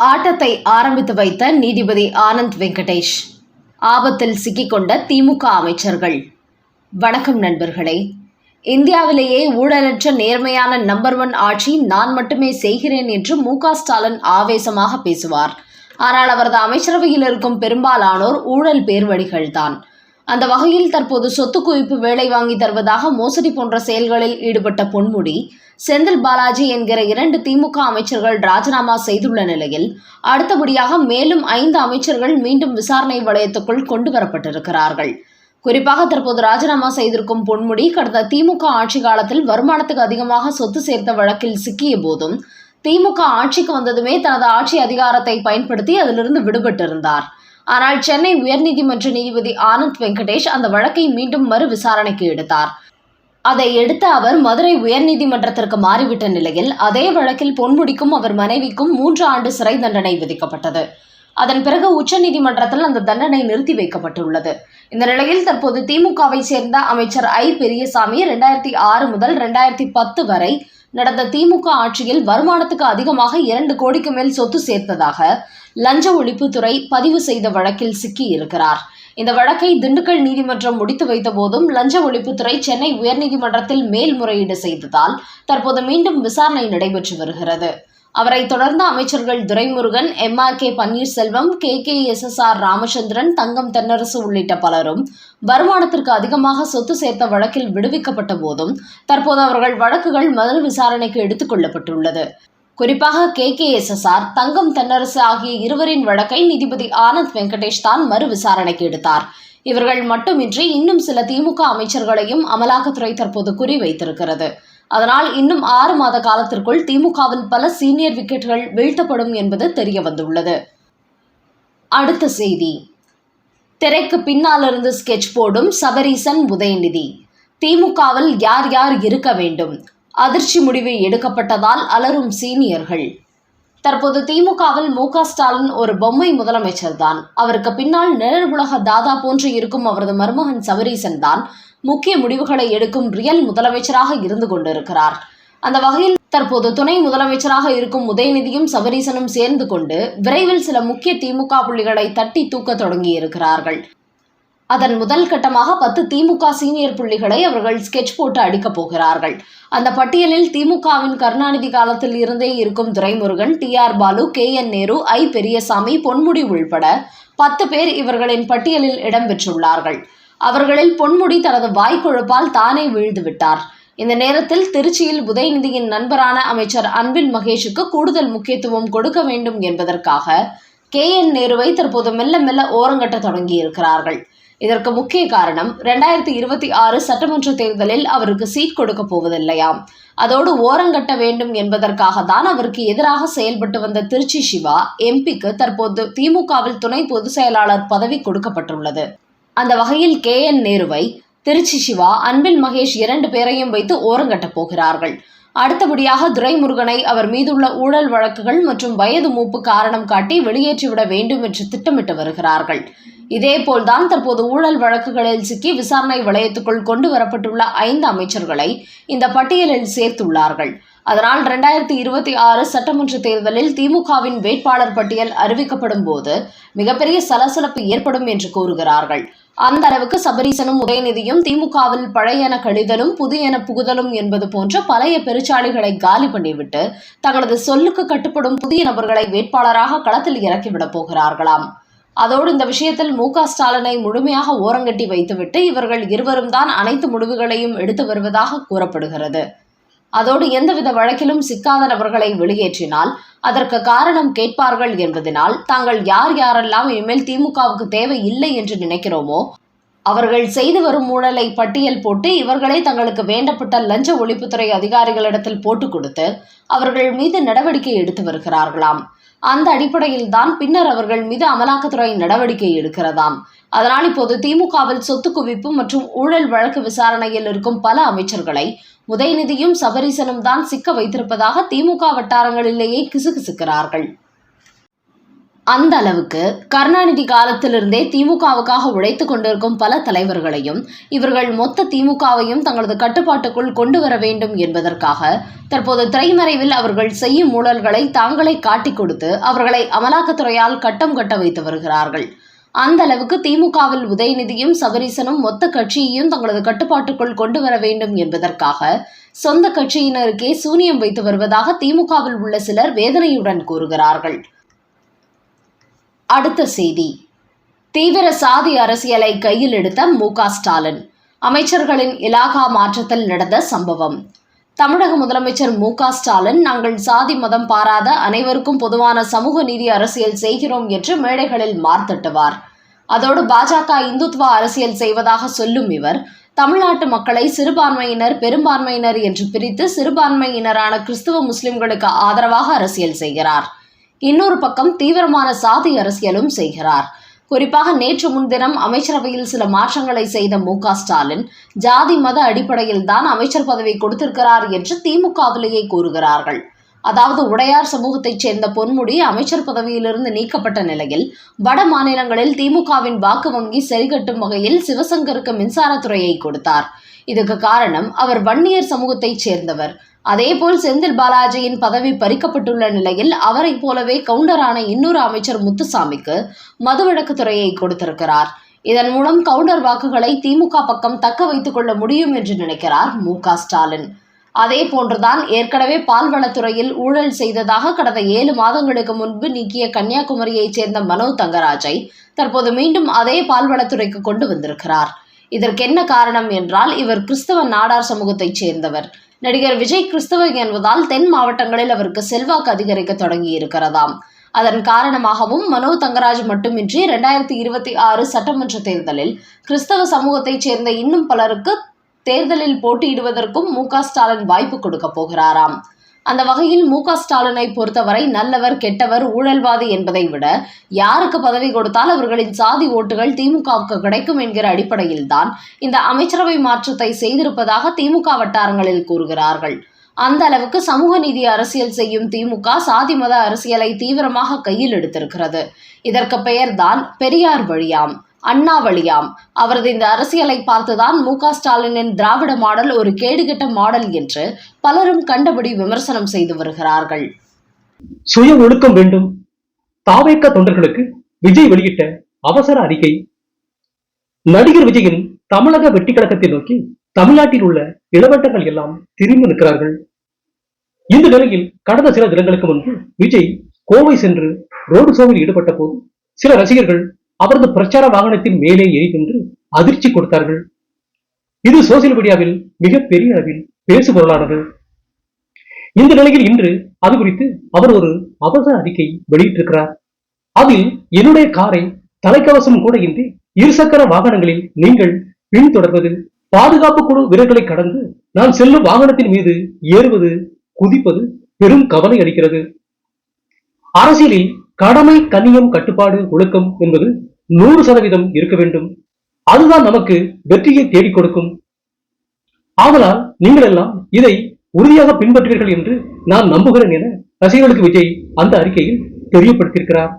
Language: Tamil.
ஆட்டத்தை ஆரம்பித்து வைத்த நீதிபதி ஆனந்த் வெங்கடேஷ். ஆபத்தில் சிக்கிக்கொண்ட திமுக அமைச்சர்கள். வணக்கம் நண்பர்களே. இந்தியாவிலேயே ஊழலற்ற நேர்மையான நம்பர் ஒன் ஆட்சி நான் மட்டுமே செய்கிறேன் என்று மு ஸ்டாலின் ஆவேசமாக பேசுவார். ஆனால் அவரது அமைச்சரவையில் இருக்கும் பெரும்பாலானோர் ஊழல் பேர்வழிகள்தான் அந்த வகையில் தற்போது சொத்து குவிப்பு வேலை வாங்கி தருவதாக மோசடி போன்ற செயல்களில் ஈடுபட்ட பொன்முடி செந்தில் பாலாஜி என்கிற இரண்டு திமுக அமைச்சர்கள் ராஜினாமா செய்துள்ள நிலையில் அடுத்தபடியாக மேலும் ஐந்து அமைச்சர்கள் மீண்டும் விசாரணை வளையத்துக்குள் கொண்டு வரப்பட்டிருக்கிறார்கள் குறிப்பாக தற்போது ராஜினாமா செய்திருக்கும் பொன்முடி கடந்த திமுக ஆட்சி காலத்தில் வருமானத்துக்கு அதிகமாக சொத்து சேர்த்த வழக்கில் சிக்கிய போதும் திமுக ஆட்சிக்கு வந்ததுமே தனது ஆட்சி அதிகாரத்தை பயன்படுத்தி அதிலிருந்து விடுபட்டிருந்தார். ஆனால் சென்னை உயர்நீதிமன்ற நீதிபதி ஆனந்த் வெங்கடேஷ் அந்த வழக்கை மீண்டும் மறு விசாரணைக்கு எடுத்தார். அதை எடுத்து அவர் மதுரை உயர்நீதிமன்றத்திற்கு மாறிவிட்ட நிலையில் அதே வழக்கில் பொன்முடிக்கும் அவர் மனைவிக்கும் மூன்று ஆண்டு சிறை தண்டனை விதிக்கப்பட்டது. அதன் பிறகு உச்சநீதிமன்றத்தில் அந்த தண்டனை நிறுத்தி வைக்கப்பட்டுள்ளது. இந்த நிலையில் தற்போது திமுகவை சேர்ந்த அமைச்சர் ஐ. பெரியசாமி ரெண்டாயிரத்தி ஆறு முதல் ரெண்டாயிரத்தி பத்து வரை நடந்த திமுக ஆட்சியில் வருமானத்துக்கு அதிகமாக இரண்டு கோடிக்கு மேல் சொத்து சேர்த்ததாக லஞ்ச ஒழிப்புத்துறை பதிவு செய்த வழக்கில் சிக்கி இருக்கிறார் இந்த வழக்கை திண்டுக்கல் நீதிமன்றம் முடித்து வைத்த போதும் லஞ்ச ஒழிப்புத்துறை சென்னை உயர்நீதிமன்றத்தில் மேல்முறையீடு செய்ததால் தற்போது மீண்டும் விசாரணை நடைபெற்று வருகிறது. அவரை தொடர்ந்து அமைச்சர்கள் Duraimurugan M R K Panneerselvam K K S S R Ramachandran Thangam Thennarasu உள்ளிட்ட பலரும் வருமானத்திற்கு அதிகமாக சொத்து சேர்த்த வழக்கில் விடுவிக்கப்பட்ட போதும் தற்போது அவர்கள் வழக்குகள் மறு விசாரணைக்கு எடுத்துக் கொள்ளப்பட்டுள்ளது. குறிப்பாக K K S S R Thangam Thennarasu ஆகிய இருவரின் வழக்கை நீதிபதி ஆனந்த் வெங்கடேஷ் தான் மறு விசாரணைக்கு எடுத்தார். இவர்கள் மட்டுமின்றி இன்னும் சில திமுக அமைச்சர்களையும் அமலாக்கத்துறை தற்போது குறிவைத்திருக்கிறது. அதனால் இன்னும் ஆறு மாத காலத்திற்குள் திமுகவில் பல சீனியர் விக்கெட்டுகள் வீழ்த்தப்படும் என்பது தெரிய வந்துள்ளது அடுத்த செய்தி. திரைக்கு பின்னாலிருந்து ஸ்கெட்ச் போடும் சபரீசன் உதயநிதி. திமுகவில் யார் யார் இருக்க வேண்டும்? அதிர்ச்சி முடிவு எடுக்கப்பட்டதால் அலரும் சீனியர்கள். தற்போது திமுகவில் மு க ஸ்டாலின் ஒரு பொம்மை முதலமைச்சர் தான் அவருக்கு பின்னால் நிழல் உலக தாதா போன்று இருக்கும் அவரது மருமகன் சவரீசன் தான் முக்கிய முடிவுகளை எடுக்கும் ரியல் முதலமைச்சராக இருந்து கொண்டிருக்கிறார். அந்த வகையில் தற்போது துணை முதலமைச்சராக இருக்கும் உதயநிதியும் சவரீசனும் சேர்ந்து கொண்டு விரைவில் சில முக்கிய திமுக புள்ளிகளை தட்டி தூக்க தொடங்கி இருக்கிறார்கள் அதன் முதல் கட்டமாக பத்து திமுக சீனியர் புள்ளிகளை அவர்கள் ஸ்கெட்ச் போட்டு அடிக்கப் போகிறார்கள். அந்த பட்டியலில் திமுகவின் கருணாநிதி காலத்தில் இருந்தே இருக்கும் Duraimurugan T R Baalu K N Nehru I Periyasamy Ponmudy உள்பட பத்து பேர் இவர்களின் பட்டியலில் இடம்பெற்றுள்ளார்கள் அவர்களில் பொன்முடி தனது வாய்க்குழப்பால் தானே வீழ்ந்து விட்டார். இந்த நேரத்தில் திருச்சியில் உதயநிதியின் நண்பரான அமைச்சர் அன்பின் மகேஷுக்கு கூடுதல் முக்கியத்துவம் கொடுக்க வேண்டும் என்பதற்காக கே என் நேருவை தற்போது மெல்ல மெல்ல ஓரங்கட்ட தொடங்கியிருக்கிறார்கள். இதற்கு முக்கிய காரணம் ரெண்டாயிரத்தி இருபத்தி ஆறு சட்டமன்ற தேர்தலில் அவருக்கு சீட் கொடுக்க போவதில்லையாம் அதோடு ஓரங்கட்ட வேண்டும் என்பதற்காக தான் அவருக்கு எதிராக செயல்பட்டு வந்த திருச்சி சிவா எம்பிக்கு தற்போது திமுகவில் துணை பொதுச் செயலாளர் பதவி கொடுக்கப்பட்டுள்ளது. அந்த வகையில் கே. என். நேருவை திருச்சி சிவா அன்பில் மகேஷ் இரண்டு பேரையும் வைத்து ஓரங்கட்டப் போகிறார்கள். அடுத்தபடியாக துரைமுருகனை அவர் மீதுள்ள ஊழல் வழக்குகள் மற்றும் வயது மூப்பு காரணம் காட்டி வெளியேற்றிவிட வேண்டும் என்று திட்டமிட்டு வருகிறார்கள். இதேபோல்தான் தற்போது ஊழல் வழக்குகளில் சிக்கி விசாரணை வளையத்துக்குள் கொண்டு வரப்பட்டுள்ள ஐந்து அமைச்சர்களை இந்த பட்டியலில் சேர்த்துள்ளார்கள். அதனால் இரண்டாயிரத்தி இருபத்தி ஆறு சட்டமன்ற தேர்தலில் திமுகவின் வேட்பாளர் பட்டியல் அறிவிக்கப்படும் போது மிகப்பெரிய சலசலப்பு ஏற்படும் என்று கூறுகிறார்கள். அந்த அளவுக்கு சபரீசனும் உதயநிதியும் திமுகவில் பழையன கழிதலும் புதியன புகுதலும் என்பது போன்ற பழைய பெருச்சாளிகளை காலி பண்ணிவிட்டு தங்களது சொல்லுக்கு கட்டுப்படும் புதிய நபர்களை வேட்பாளராக களத்தில் இறக்கிவிடப் போகிறார்களாம். அதோடு இந்த விஷயத்தில் மு க ஸ்டாலினை முழுமையாக ஓரங்கட்டி வைத்துவிட்டு இவர்கள் இருவரும் தான் அனைத்து முடிவுகளையும் எடுத்து வருவதாக கூறப்படுகிறது. அதோடு எந்தவித வழக்கிலும் சிக்காத நபர்களை வெளியேற்றினால் அதற்கு காரணம் கேட்பார்கள் என்பதனால் தாங்கள் யார் யாரெல்லாம் இனிமேல் திமுகவுக்கு தேவை இல்லை என்று நினைக்கிறோமோ அவர்கள் செய்து வரும் ஊழலை பட்டியல் போட்டு இவர்களே தங்களுக்கு வேண்டப்பட்ட லஞ்ச ஒழிப்புத்துறை அதிகாரிகளிடத்தில் போட்டு கொடுத்து அவர்கள் மீது நடவடிக்கை எடுத்து வருகிறார்களாம். அந்த அடிப்படையில் தான் பின்னர் அவர்கள் மீது அமலாக்கத்துறை நடவடிக்கை எடுக்கிறதாம். அதனால் இப்போது திமுகவில் சொத்து குவிப்பு மற்றும் ஊழல் வழக்கு விசாரணையில் இருக்கும் பல அமைச்சர்களை உதயநிதியும் சபரீசனும் தான் சிக்க வைத்திருப்பதாக திமுக வட்டாரங்களிலேயே கிசுகிசுக்கிறார்கள். அந்த அளவுக்கு கருணாநிதி காலத்திலிருந்தே திமுகவுக்காக உழைத்துக் கொண்டிருக்கும் பல தலைவர்களையும் இவர்கள் மொத்த திமுகவையும் தங்களது கட்டுப்பாட்டுக்குள் கொண்டு வர வேண்டும் என்பதற்காக தற்போது திரைமறைவில் அவர்கள் செய்யும் ஊழல்களை தாங்களே காட்டிக் கொடுத்து அவர்களை அமலாக்கத்துறையால் கட்டம் கட்ட வைத்து வருகிறார்கள். அந்த அளவுக்கு திமுகவில் உதயநிதியும் சபரீசனும் மொத்த கட்சியையும் தங்களது கட்டுப்பாட்டுக்குள் கொண்டு வர வேண்டும் என்பதற்காக சொந்த கட்சியினருக்கே சூனியம் வைத்து வருவதாக திமுகவில் உள்ள சிலர் வேதனையுடன் கூறுகிறார்கள். அடுத்த செய்தி. தீவிர சாதி அரசியலை கையில் எடுத்த மு. ஸ்டாலின். அமைச்சர்களின் இலாகா மாற்றத்தில் நடந்த சம்பவம். தமிழக முதலமைச்சர் மு. ஸ்டாலின் நாங்கள் சாதி மதம் பாராத அனைவருக்கும் பொதுவான சமூக நீதி அரசியல் செய்கிறோம் என்று மேடைகளில் மார்த்தட்டுவார். அதோடு பாஜக இந்துத்துவ அரசியல் செய்வதாக சொல்லும் இவர் தமிழ்நாட்டு மக்களை சிறுபான்மையினர் பெரும்பான்மையினர் என்று பிரித்து சிறுபான்மையினரான கிறிஸ்துவ முஸ்லிம்களுக்கு ஆதரவாக அரசியல் செய்கிறார். இன்னொரு பக்கம் தீவிரமான சாதி அரசியலும் செய்கிறார். குறிப்பாக நேற்று முன்தினம் அமைச்சரவையில் சில மாற்றங்களை செய்த மு ஸ்டாலின் ஜாதி மத அடிப்படையில் தான் அமைச்சர் பதவி கொடுத்திருக்கிறார் என்று திமுகவிலேயே கூறுகிறார்கள். அதாவது உடையார் சமூகத்தைச் சேர்ந்த பொன்முடி அமைச்சர் பதவியிலிருந்து நீக்கப்பட்ட நிலையில் வட மாநிலங்களில் திமுகவின் வாக்கு வங்கி சரிகட்டும் வகையில் சிவசங்கருக்கு மின்சாரத்துறையை கொடுத்தார். இதுக்கு காரணம் அவர் வன்னியர் சமூகத்தைச் சேர்ந்தவர். அதேபோல் செந்தில் பாலாஜியின் பதவி பறிக்கப்பட்டுள்ள நிலையில் அவரைப் போலவே கவுண்டரான இன்னொரு அமைச்சர் முத்துசாமிக்கு மதுவிலக்கு துறையை கொடுத்திருக்கிறார். இதன் மூலம் கவுண்டர் வாக்குகளை திமுக பக்கம் தக்க வைத்துக் கொள்ள முடியும் என்று நினைக்கிறார் மு க ஸ்டாலின். அதே போன்றுதான் ஏற்கனவே பால்வளத்துறையில் ஊழல் செய்ததாக கடந்த ஏழு மாதங்களுக்கு முன்பு நீக்கிய கன்னியாகுமரியைச் சேர்ந்த மனோ தங்கராஜை தற்போது மீண்டும் அதே பால்வளத்துறைக்கு கொண்டு வந்திருக்கிறார். இதற்கென்ன காரணம் என்றால் இவர் கிறிஸ்தவ நாடார் சமூகத்தைச் சேர்ந்தவர். நடிகர் விஜய் கிறிஸ்தவர் என்பதால் தென் மாவட்டங்களில் அவருக்கு செல்வாக்கு அதிகரிக்க தொடங்கி இருக்கிறதாம் அதன் காரணமாகவும் மனோ தங்கராஜ் மட்டுமின்றி இரண்டாயிரத்தி இருபத்தி ஆறு சட்டமன்ற தேர்தலில் கிறிஸ்தவ சமூகத்தைச் சேர்ந்த இன்னும் பலருக்கு தேர்தலில் போட்டியிடுவதற்கும் மு ஸ்டாலின் வாய்ப்பு கொடுக்க போகிறாராம். அந்த வகையில் மு க ஸ்டாலினை பொறுத்தவரை நல்லவர் கெட்டவர் ஊழல்வாதி என்பதை விட யாருக்கு பதவி கொடுத்தால் அவர்களின் சாதி ஓட்டுகள் திமுகவுக்கு கிடைக்கும் என்கிற அடிப்படையில்தான் இந்த அமைச்சரவை மாற்றத்தை செய்திருப்பதாக திமுக வட்டாரங்களில் கூறுகிறார்கள். அந்த அளவுக்கு சமூக நீதி அரசியல் செய்யும் திமுக சாதி மத அரசியலை தீவிரமாக கையில் எடுத்திருக்கிறது. இதற்கு பெயர்தான் பெரியார் வழியாம். அண்ணாவளியாம். அவரது இந்த அரசியலை பார்த்துதான் மு க ஸ்டாலினின் திராவிட மாடல் ஒரு கேடுகெட்ட மாடல் என்று பலரும் கண்டபடி விமர்சனம் செய்து வருகிறார்கள். சுய ஒழுக்கம் வேண்டும். தாவேக்க தொண்டர்களுக்கு விஜய் வெளியிட்ட அவசர அறிக்கை. நடிகர் விஜயின் தமிழக வெட்டி கழகத்தை நோக்கி தமிழ்நாட்டில் உள்ள இளவட்டங்கள் எல்லாம் திரும்பி நிற்கிறார்கள். இந்த நிலையில் கடந்த சில தினங்களுக்கு முன்பு விஜய் கோவை சென்று ரோடு ஷோவில் ஈடுபட்ட போது சில ரசிகர்கள் அவரது பிரச்சார வாகனத்தின் மேலே எரிகின்று அதிர்ச்சி கொடுத்தார்கள். இது சோசியல் மீடியாவில் மிகப்பெரிய அளவில் பேசுபொருளானது இந்த நிலையில் இன்று அது குறித்து அவர் ஒரு அவசர அறிக்கை வெளியிட்டிருக்கிறார். அதில் என்னுடைய காரை தலைக்கவசம் கூட இன்றி இருசக்கர வாகனங்களில் நீங்கள் பின்தொடர்வது பாதுகாப்பு குழு வீரர்களை கடந்து நான் செல்லும் வாகனத்தின் மீது ஏறுவது குதிப்பது பெரும் கவலை அளிக்கிறது. அரசியலில் கடமை கண்ணியம் கட்டுப்பாடு ஒழுக்கம் என்பது நூறு சதவீதம் இருக்க வேண்டும். அதுதான் நமக்கு வெற்றியை தேடிக் கொடுக்கும். ஆதலால் நீங்கள் எல்லாம் இதை உறுதியாக பின்பற்றுவீர்கள் என்று நான் நம்புகிறேன் என ரசிகர்களுக்கு விஜய் அந்த அறிக்கையில் தெரியப்படுத்தியிருக்கிறார்.